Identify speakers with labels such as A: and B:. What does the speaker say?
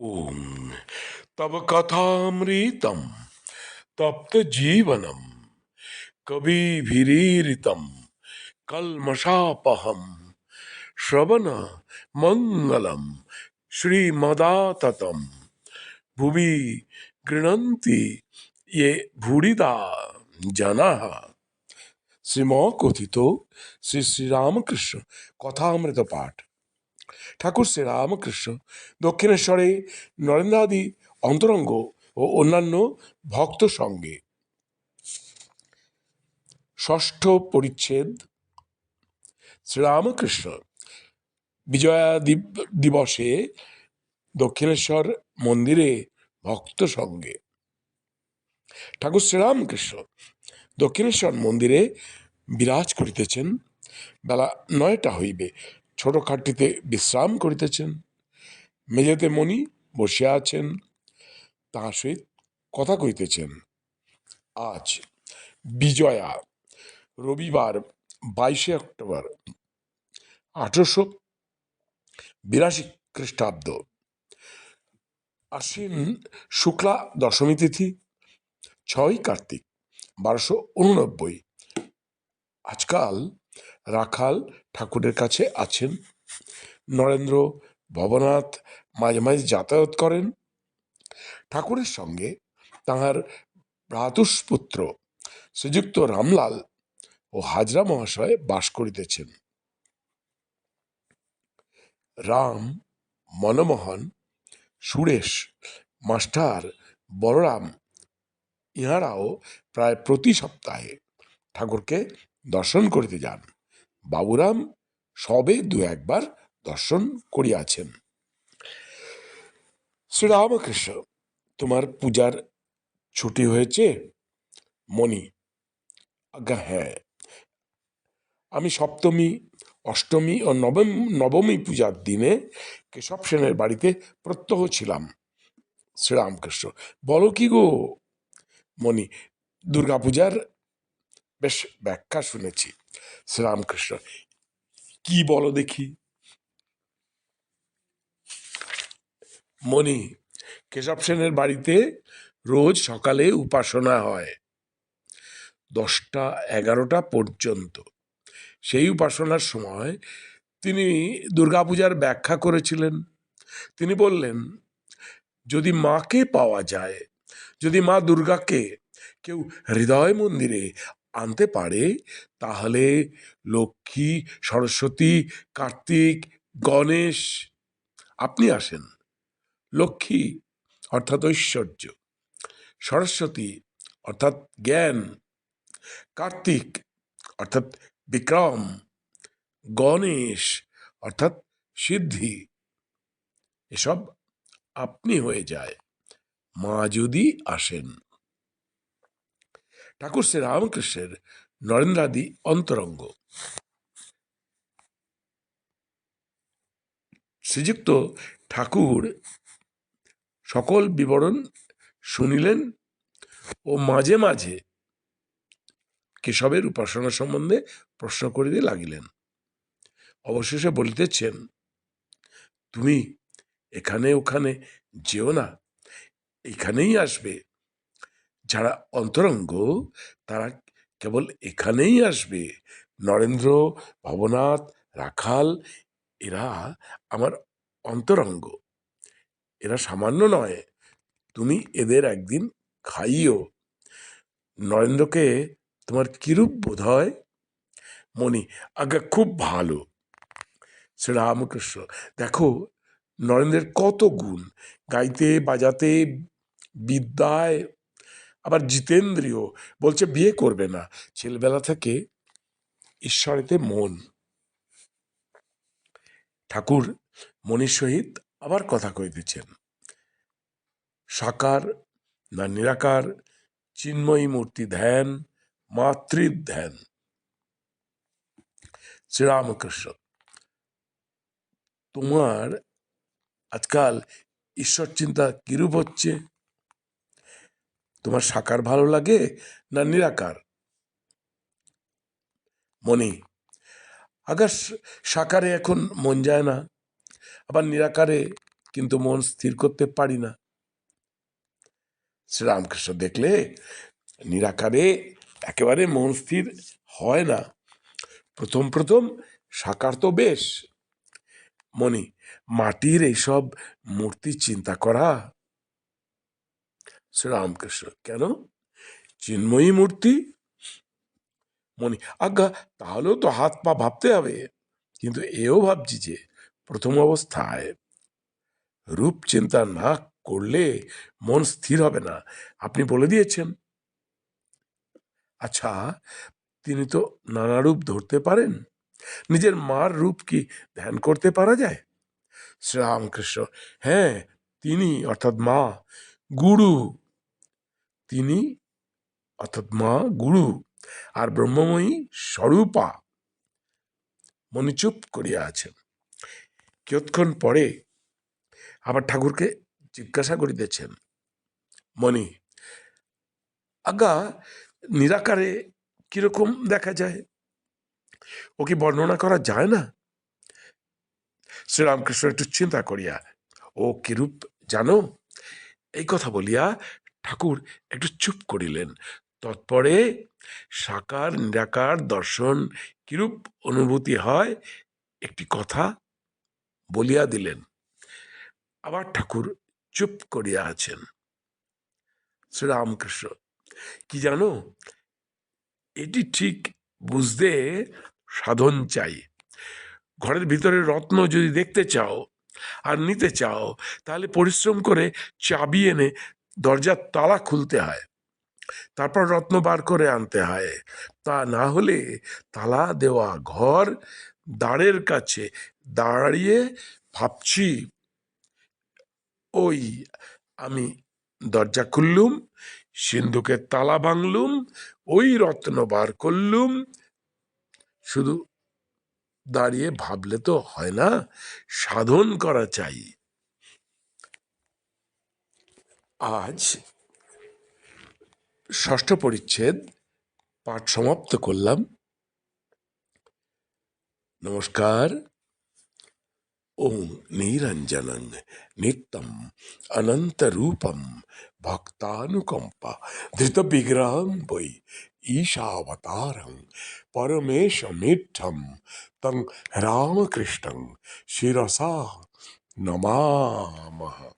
A: ओम। तब कथामृतम, तप्त जीवनम कभी भीरीतम कलमशापहम श्रवण मंगलम, श्रीमदाततम। भुवि गृणंति ये भूरिदा जना। श्रीमौकोथितो श्री श्री रामकृष्ण कथामृत पाठ ঠাকুর শ্রীরামকৃষ্ণ দক্ষিণেশ্বরে নরেন্দ্রাদি অন্তরঙ্গ ও অন্যান্য ভক্ত সঙ্গে। ষষ্ঠ পরিচ্ছেদ শ্রীরামকৃষ্ণ বিজয়া দিবসে দক্ষিণেশ্বর মন্দিরে ভক্ত সঙ্গে। ঠাকুর শ্রীরামকৃষ্ণ দক্ষিণেশ্বর মন্দিরে বিরাজ করিতেছেন। বেলা নয়টা হইবে। ছোট খাটটিতে বিশ্রাম করিতেছেন। মেঝেতে মণি বসিয়া আছেন, তাহার সহিত কথা কইতেছেন আজ বিজয়া, রবিবার বাইশে অক্টোবর, আঠারোশো বিরাশি খ্রিস্টাব্দ। আশ্বিন শুক্লা দশমী তিথি ছয় কার্তিক, বারোশো উননব্বই। আজকাল রাখাল ঠাকুরের কাছে আছেন। নরেন্দ্র ভবনাথ মাঝে মাঝে যাতায়াত করেন। ঠাকুরের সঙ্গে তাহার ভ্রাতুষ্পুত্র শ্রীযুক্ত রামলাল ও হাজরা মহাশয় বাস করিতেছেন। রাম, মনমোহন, সুরেশ, মাস্টার, বলরাম ইহারাও প্রায় প্রতি সপ্তাহে ঠাকুরকে দর্শন করিতে যান। বাবুরাম সবে দু একবার দর্শন করিয়াছেন। শ্রীরামকৃষ্ণ, তোমার পূজার ছুটি হয়েছে? মণি, আজ্ঞা হ্যাঁ। আমি সপ্তমী, অষ্টমী ও নবম, নবমী পূজার দিনে কেশব সেনের বাড়িতে প্রত্যহ ছিলাম। শ্রীরামকৃষ্ণ, বলো কি গো? মণি, দুর্গাপূজার বেশ ব্যাখ্যা শুনেছি। শ্রীরামকৃষ্ণ কি বলো দেখি? মণি, কেশব সেনের বাড়িতে রোজ সকালে উপাসনা হয়। দশটা এগারোটা পর্যন্ত। সেই উপাসনার সময় তিনি দুর্গাপূজার ব্যাখ্যা করেছিলেন। তিনি বললেন, যদি মাকে পাওয়া যায়, যদি মা দুর্গাকে কেউ হৃদয় মন্দিরে আনতে পারে, তাহলে লক্ষ্মী, সরস্বতী, কার্তিক, গণেশ, আপনি আসেন। লক্ষ্মী অর্থাৎ ঐশ্বর্য, সরস্বতী অর্থাৎ জ্ঞান, কার্তিক অর্থাৎ বিক্রম, গণেশ অর্থাৎ সিদ্ধি, এসব আপনি হয়ে যায়। মা যদি আসেন। ঠাকুর শ্রী রামকৃষ্ণের নরেন্দ্রাদি অন্তরঙ্গ। শ্রীযুক্ত ঠাকুর সকল বিবরণ শুনিলেন ও মাঝে মাঝে কেশবের উপাসনা সম্বন্ধে প্রশ্ন করিতে লাগিলেন। অবশেষে বলিতেছেন, তুমি এখানে ওখানে যেও না, এখানেই আসবে। যারা অন্তরঙ্গ, তারা কেবল এখানেই আসবে। নরেন্দ্র, ভবনাথ, রাখাল, এরা আমার অন্তরঙ্গ। এরা সামান্য নয়, তুমি এদের একদিন খাইও। নরেন্দ্রকে তোমার কিরূপ বোধ হয়? মণি, আজ্ঞা, খুব ভালো। শ্রীরামকৃষ্ণ, দেখো, নরেন্দ্রের কত গুণ। গাইতে, বাজাতে, বিদ্যায় আবার জিতেন্দ্রীয় বলছে, বিয়ে করবে না। ছেলেবেলা থেকে ঈশ্বরেতে মন। ঠাকুর মনির সহিত আবার কথা কইতেছেন। সাকার না নিরাকার, চিন্ময়ী মূর্তি ধ্যান মাতৃ ধ্যান শ্রীরামকৃষ্ণ, তোমার আজকাল ঈশ্বর চিন্তা কিরূপ হচ্ছে? তোমার সাকার ভালো লাগে না নিরাকার? মনি আগার সাকারে এখন মন যায় না, আবার নিরাকারে কিন্তু মন স্থির করতে পারি না। শ্রীরামকৃষ্ণ দেখলে নিরাকারে একেবারে মন স্থির হয় না। প্রথম প্রথম সাকার তো বেশ। মনি, মাটির এইসব মূর্তি চিন্তা করা শ্রীরামকৃষ্ণ। কেন? চিন্ময়ী মূর্তি? মনি আজ্ঞা, তাহলেও তো হাত পা ভাবতে হবে। কিন্তু এও ভাবছি যে, প্রথম অবস্থায় রূপ চিন্তা না করলে মন স্থির হবে না। আপনি বলে দিয়েছেন। আচ্ছা তিনি তো নানা রূপ ধরতে পারেন। নিজের মার রূপ কি ধ্যান করতে পারা যায়? শ্রীরামকৃষ্ণ হ্যাঁ তিনি, অর্থাৎ মা, গুরু তিনি অর্থাৎ মা গুরু আর ব্রহ্মময়ী স্বরূপা। মনি চুপ করিয়া আছেন কিয়ৎক্ষণ পরে আবার ঠাকুরকে জিজ্ঞাসা করিতেছেন, মনি আজ্ঞা নিরাকারে কীরকম দেখা যায়? ও কি বর্ণনা করা যায় না? শ্রীরামকৃষ্ণ একটু চিন্তা করিয়া, ও কিরূপ জানো? এই কথা বলিয়া ঠাকুর একটু চুপ করিলেন। তৎপরে সাকার, নিরাকার, দর্শন কিরূপ অনুভূতি হয় একটি কথা বলিয়া দিলেন। আবার ঠাকুর চুপ করিয়া আছেন। শ্রীরামকৃষ্ণ, কি জানো, এটি ঠিক বুঝতে সাধন চাই। ঘরের ভিতরে রত্ন যদি দেখতে চাও আর নিতে চাও, তাহলে পরিশ্রম করে চাবি এনে দরজার তালা খুলতে হয়, তারপর রত্ন বার করে আনতে হয়। তা না হলে তালা দেওয়া ঘর দাঁড়ের কাছে দাঁড়িয়ে ভাবছি, ওই, আমি দরজা খুললুম, সিন্ধুকের তালা ভাঙলুম, ওই রত্ন বার করলুম। শুধু দাঁড়িয়ে ভাবলে তো হয় না, সাধন করা চাই। আজ ষষ্ঠ পরিচ্ছেদ পাঠ সমাপ্ত করলাম। নমস্কার। ওম নিরঞ্জনং নিত্যম অনন্তরূপম ভক্তানুকম্পা ধৃতবিগ্রহং বৈ ঈশাবতারং পরমেশমিঠম তং রামকৃষ্ণং শিরসা নমামহ